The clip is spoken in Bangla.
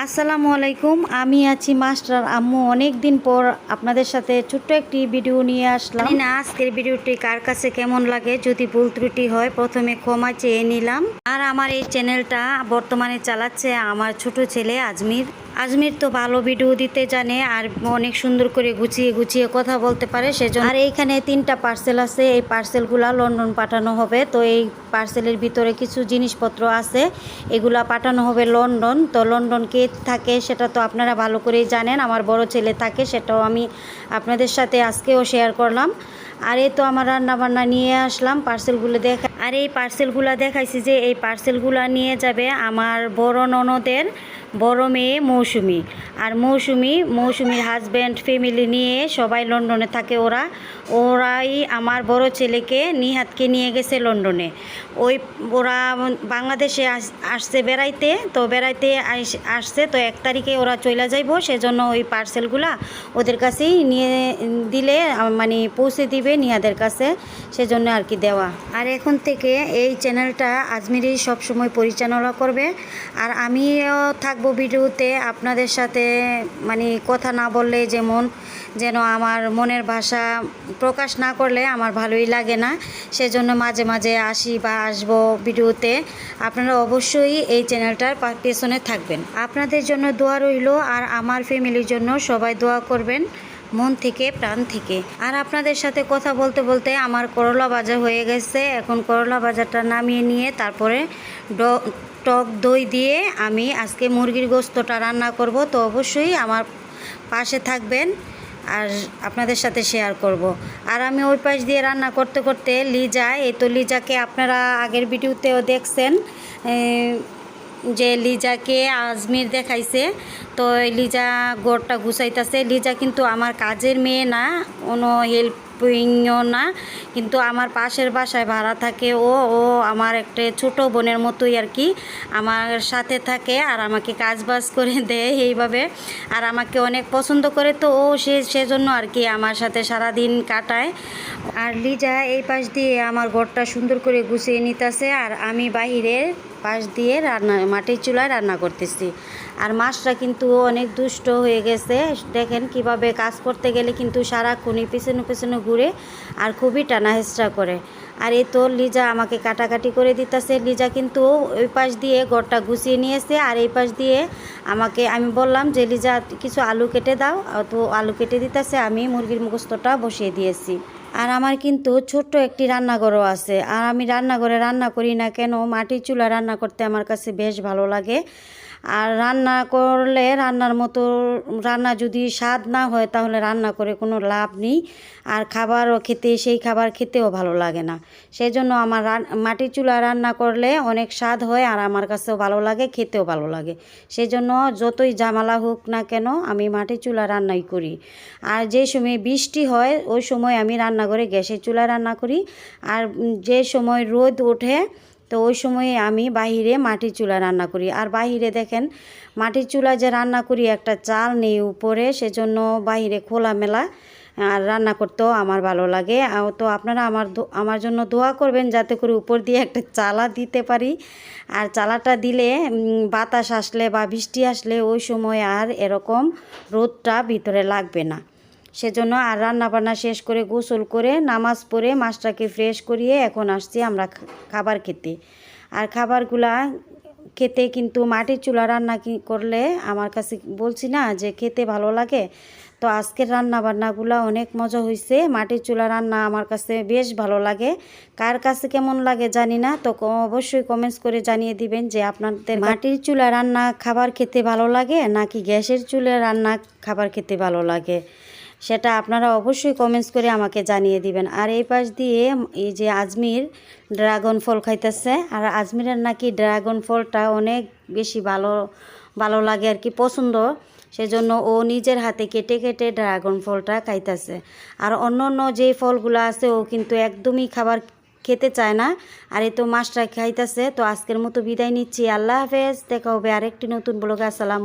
আসসালামু আলাইকুম। আমি আছি মাস্টার আম্মু। অনেক দিন পর আপনাদের সাথে ছোট্ট একটি ভিডিও নিয়ে আসলাম। না আজকের ভিডিওটি কার কাছে কেমন লাগে, যদি ভুল ত্রুটি হয় প্রথমে ক্ষমা চেয়ে নিলাম। আর আমার এই চ্যানেলটা বর্তমানে চালাচ্ছে আমার ছোট ছেলে আজমির। আজমির তো ভালো ভিডিও দিতে জানে আর অনেক সুন্দর করে গুছিয়ে গুছিয়ে কথা বলতে পারে, সেজন্য আর এইখানে তিনটা পার্সেল আছে, এই পার্সেলগুলো লন্ডন পাঠানো হবে। তো এই পার্সেলের ভিতরে কিছু জিনিসপত্র আছে, এগুলা পাঠানো হবে লন্ডন তো লন্ডন কে থাকে সেটা তো আপনারা ভালো করেই জানেন, আমার বড় ছেলে থাকে সেটাও আমি আপনাদের সাথে আজকেও শেয়ার করলাম। আর এই তো আমার রান্নাবান্না নিয়ে আসলাম পার্সেলগুলো দেখা আর এই পার্সেলগুলো দেখাইছি যে এই পার্সেলগুলো নিয়ে যাবে আমার বড় ননদের বড় মেয়ে মৌসুমি। আর মৌসুমি, মৌসুমির হাজব্যান্ড ফ্যামিলি নিয়ে সবাই লন্ডনে থাকে ওরা। ওরাই আমার বড় ছেলেকে, নিহাতকে নিয়ে গেছে লন্ডনে। ওই ওরা বাংলাদেশে আস- আসছে বেড়াইতে, তো বেড়াইতে আসছে, তো এক তারিখে ওরা চলে যাইব, সেজন্য ওই পার্সেলগুলা ওদের কাছেই নিয়ে, দিলে মানে পৌঁছে দিবে নিহাদের কাছে, সেজন্য আর কি দেওয়া। আর এখন থেকে এই চ্যানেলটা আজমিরই সবসময় পরিচালনা করবে। আর আমিও থাকব ভিডিওতে আপনাদের সাথে মানে কথা না বললে যেমন, যেন আমার মনের ভাষা প্রকাশ না করলে আমার ভালোই লাগে না। সেজন্য মাঝে মাঝে আসি বা আসব ভিডিওতে আপনারা অবশ্যই এই চ্যানেলটার পেছনে থাকবেন। আপনাদের জন্য দোয়া রইল, আর আমার ফ্যামিলির জন্য সবাই দোয়া করবেন। মন থেকে, প্রাণ থেকে। আর আপনাদের সাথে কথা বলতে বলতে আমার করলা ভাজা হয়ে গেছে। এখন করলা ভাজাটা নামিয়ে নিয়ে তারপরে ড- টক দই দিয়ে আমি আজকে মুরগির গোস্তটা রান্না করব। তো অবশ্যই আমার পাশে থাকবেন আর আপনাদের সাথে শেয়ার করব। আর আমি ওই পাশ দিয়ে রান্না করতে করতে লিজা, এই তো লিজাকে আপনারা আগের ভিডিওতেও দেখছেন যে লিজাকে আজমির দেখাইছে, তো লিজা গোড়টা গুছাইতেছে। লিজা কিন্তু আমার কাজের মেয়ে না, কোনো হেল্পিংও না, কিন্তু আমার পাশের বাসায় ভাড়া থাকে। ও ও আমার একটা ছোট বোনের মতোই আর কি। আমার সাথে থাকে আর আমাকে কাজ বাজ করে দেয় এইভাবে। আর আমাকে অনেক পছন্দ করে, তো ও সে, সেজন্য আর কি আমার সাথে সারা দিন কাটায়। আর লিজা এই পাশ দিয়ে আমার ঘরটা সুন্দর করে গুছিয়ে নিতেছে আর আমি বাহিরের পাশ দিয়ে রান্না, মাটির চুলায় রান্না করতেছি। আর মাছটা কিন্তু অনেক দুষ্ট হয়ে গেছে। দেখেন কীভাবে কাজ করতে গেলে কিন্তু সারাক্ষণই পিছনে পিছনে ঘুরে আর খুবই টানা হেঁচড়া করে। আর এই তো লিজা আমাকে কাটাকাটি করে দিতেছে। লিজা কিন্তু ওই পাশ দিয়ে ঘরটা গুছিয়ে নিয়েছে আর এই পাশ দিয়ে আমাকে, আমি বললাম যে, লিজা, কিছু আলু কেটে দাও। তো আলু কেটে দিতেছে, আমি মুরগির মুখস্থটা বসিয়ে দিয়েছি। আর আমার কিন্তু ছোট্ট একটি রান্নাঘরও আছে। আর আমি রান্নাঘরে রান্না করি না কেন, মাটির চুলা রান্না করতে আমার কাছে বেশ ভালো লাগে। আর রান্না করলে রান্নার মতো, রান্না যদি স্বাদ না হয় তাহলে রান্না করে কোনো লাভ নেই। আর খাবারও খেতে, সেই খাবার খেতেও ভালো লাগে না। সেই জন্য আমার মাটির চুলা রান্না করলে অনেক স্বাদ হয় আর আমার কাছেও ভালো লাগে, খেতেও ভালো লাগে। সেই জন্য যতই জামালা হোক না কেন আমি মাটির চুলা রান্নাই করি। আর যে সময় বৃষ্টি হয়, ওই সময় আমি রান্নাঘরে গ্যাসের চুলা রান্না করি। আর যে সময় রোদ ওঠে, তো ওই সময়ে আমি বাহিরে মাটির চুলা রান্না করি। আর বাহিরে দেখেন, মাটির চুলা যে রান্না করি, একটা চাল নেই উপরে, সেজন্য বাহিরে খোলামেলা, আর রান্না করতেও আমার ভালো লাগে। তো আপনারা আমার আমার জন্য দোয়া করবেন যাতে করে উপর দিয়ে একটা চালা দিতে পারি। আর চালাটা দিলে বাতাস আসলে বা বৃষ্টি আসলে ওই সময় আর এরকম রোদটা ভিতরে লাগবে না। সেজন্য আর রান্না বান্না শেষ করে গোসল করে, নামাজ পড়ে মাছটাকে ফ্রেশ করিয়ে এখন আসছি আমরা খাবার খেতে। আর খাবারগুলা খেতে কিন্তু মাটির চুলা রান্না করলে আমার কাছে বলছি না যে খেতে ভালো লাগে। তো আজকের রান্না বান্নাগুলো অনেক মজা হয়েছে মাটির চুলা রান্না আমার কাছে বেশ ভালো লাগে। কার কাছে কেমন লাগে জানি না। তো অবশ্যই কমেন্টস করে জানিয়ে দিবেন যে আপনাদের মাটির চুলা রান্না খাবার খেতে ভালো লাগে নাকি গ্যাসের চুলা রান্না খাবার খেতে ভালো লাগে। সেটা আপনারা অবশ্যই কমেন্টস করে আমাকে জানিয়ে দিবেন। আর এই পাশ দিয়ে এই যে আজমির ড্রাগন ফল খাইতেছে, আর আজমিরের নাকি ড্রাগন ফলটা অনেক বেশি ভালো ভালো লাগে আর কি, পছন্দ। সেজন্য ও নিজের হাতে কেটে কেটে ড্রাগন ফলটা খাইতেছে। আর অন্য অন্য যে ফলগুলো আছে, ও কিন্তু একদমই খাবার খেতে চায় না। আর এই তো মাছটা খাইতেছে, তো আজকের মতো বিদায় নিচ্ছি। আল্লাহ হাফেজ, দেখা হবে আরেকটি নতুন ব্লগে আসসালাম